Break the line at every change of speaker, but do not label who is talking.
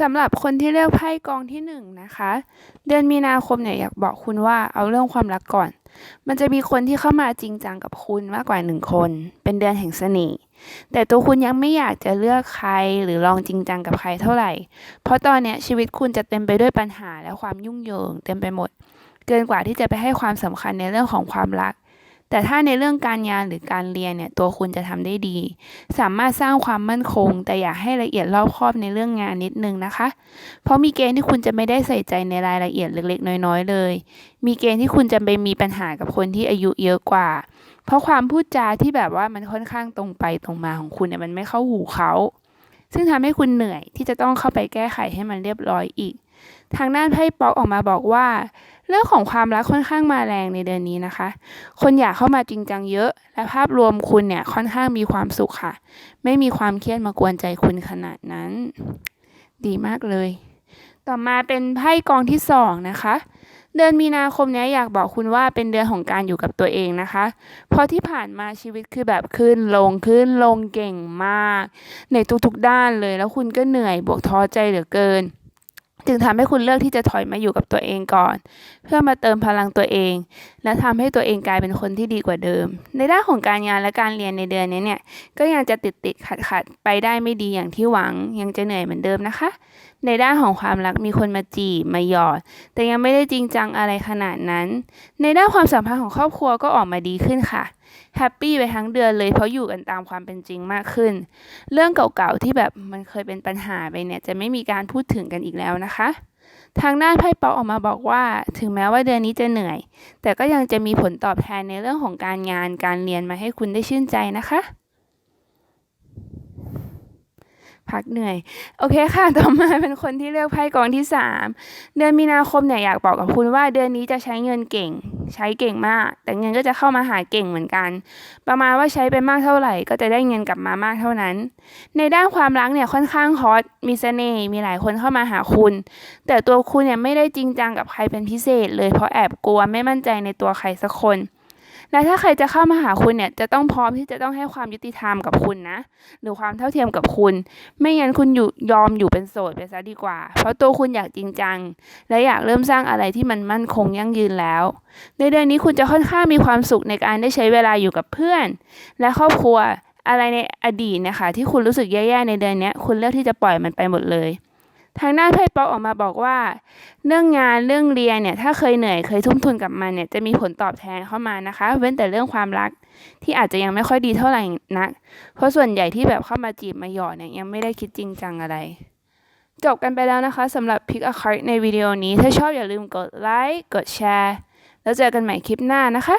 สำหรับคนที่เลือกไพ่กองที่หนึ่งนะคะ เดือนมีนาคมเนี่ยอยากบอกคุณว่าเอาเรื่องความรักก่อน มันจะมีคนที่เข้ามาจริงจังกับคุณมากกว่าหนึ่งคน เป็นเดือนแห่งเสน่ห์แต่ตัวคุณยังไม่อยากจะเลือกใครหรือลองจริงจังกับใครเท่าไหร่ เพราะตอนเนี้ยชีวิตคุณจะเต็มไปด้วยปัญหาและความยุ่งเหยิงเต็มไปหมด เกินกว่าที่จะไปให้ความสำคัญในเรื่องของความรัก แต่ถ้าในเรื่องการงานหรือการเรียนเนี่ยตัวคุณจะทำได้ดี สามารถสร้างความมั่นคง แต่อยากให้ละเอียดรอบคอบในเรื่องงานนิดนึงนะคะ เพราะมีเกณฑ์ที่คุณจะไม่ได้ใส่ใจในรายละเอียดเล็ก ๆ น้อยๆเลย มีเกณฑ์ที่คุณจะไปมีปัญหากับคนที่อายุเยอะกว่า เพราะความพูดจาที่แบบว่ามันค่อนข้างตรงไปตรงมาของคุณเนี่ยมันไม่เข้าหูเขาซึ่งทำให้คุณเหนื่อยที่จะต้องเข้าไปแก้ไขให้มันเรียบร้อยอีก ทางด้านไพ่ป๊อกออกมาบอกว่า เรื่องของความรักค่อนข้างมาแรงในเดือนนี้นะคะ คนอยากเข้ามาจริงจังเยอะ และภาพรวมคุณเนี่ยค่อนข้างมีความสุขค่ะ ไม่มีความเครียดมากวนใจคุณขนาดนั้น ดีมากเลย ต่อมาเป็นไพ่กองที่สองนะคะ เดือนมีนาคมนี้อยากบอกคุณว่าเป็นเดือนของการอยู่กับตัวเองนะคะ เพราะที่ผ่านมาชีวิตคือแบบขึ้นลงขึ้นลงเก่งมาก ในทุกๆด้านเลยแล้วคุณก็เหนื่อยบวกท้อใจเหลือเกิน จึงทำให้คุณเลือกที่จะถอยมาอยู่กับตัวเองก่อน เพื่อมาเติมพลังตัวเองและทำให้ตัวเองกลายเป็นคนที่ดีกว่าเดิม ในด้านของการงานและการเรียนในเดือนนี้เนี่ย ก็ยังจะติดติดขัดขัดไปได้ไม่ดีอย่างที่หวัง ยังจะเหนื่อยเหมือนเดิมนะคะ ในด้านของความรักมีคนมาจีบมาหยอด แต่ยังไม่ได้จริงจังอะไรขนาดนั้น ในด้านความสัมพันธ์ของครอบครัวก็ออกมาดีขึ้นค่ะแฮปปี้ไปทั้งเดือนเลยเพราะอยู่กันตามความเป็นจริงมากขึ้น เรื่องเก่าๆที่แบบมันเคยเป็นปัญหาไปเนี่ยจะไม่มีการพูดถึงกันอีกแล้วนะคะ ทางด้านไพ่ป๊อกออกมาบอกว่า ถึงแม้ว่าเดือนนี้จะเหนื่อย แต่ก็ยังจะมีผลตอบแทนในเรื่องของการงานการเรียนมาให้คุณได้ชื่นใจนะคะ พักเหนื่อย โอเคค่ะ ต่อมาเป็นคนที่เลือกไพ่กองที่ 3 เดือนมีนาคมเนี่ยอยากบอกกับคุณว่าเดือนนี้จะใช้เงินเก่ง ใช้เก่งมาก แต่เงินก็จะเข้ามาหาเก่งเหมือนกัน ประมาณว่าใช้ไปมากเท่าไหร่ ก็จะได้เงินกลับมามากเท่านั้น ในด้านความรักเนี่ยค่อนข้างฮอต มีเสน่ห์ มีหลายคนเข้ามาหาคุณ แต่ตัวคุณเนี่ยไม่ได้จริงจังกับใครเป็นพิเศษเลย เพราะแอบกลัวไม่มั่นใจในตัวใครสักคน และถ้าใครจะเข้ามาหาคุณเนี่ยจะต้องพร้อมที่จะต้องให้ความยุติธรรมกับคุณนะ หรือความเท่าเทียมกับคุณ ไม่งั้นคุณอยู่ยอมอยู่เป็นโสดไปซะดีกว่า เพราะตัวคุณอยากจริงจัง และอยากเริ่มสร้างอะไรที่มันมั่นคงยั่งยืนแล้ว ในเดือนนี้คุณจะค่อนข้างมีความสุขในการได้ใช้เวลาอยู่กับเพื่อน และครอบครัวอะไรในอดีตนะคะที่คุณรู้สึกแย่ๆในเดือนนี้คุณเลือกที่จะปล่อยมันไปหมดเลย ทางด้านไพ่ป๊อกออกมาบอกว่า เรื่องงานเรื่องเรียนเนี่ยถ้าเคยเหนื่อยเคยทุ่มทุนกับมันเนี่ยจะมีผลตอบแทนเข้ามานะคะ เว้นแต่เรื่องความรักที่อาจจะยังไม่ค่อยดีเท่าไหร่นัก เพราะส่วนใหญ่ที่แบบเข้ามาจีบมาหยอดเนี่ยยังไม่ได้คิดจริงจังอะไร จบกันไปแล้วนะคะสำหรับ Pick a Card ในวิดีโอนี้ถ้าชอบอย่าลืมกดไลค์กดแชร์แล้วเจอกันใหม่คลิปหน้านะคะ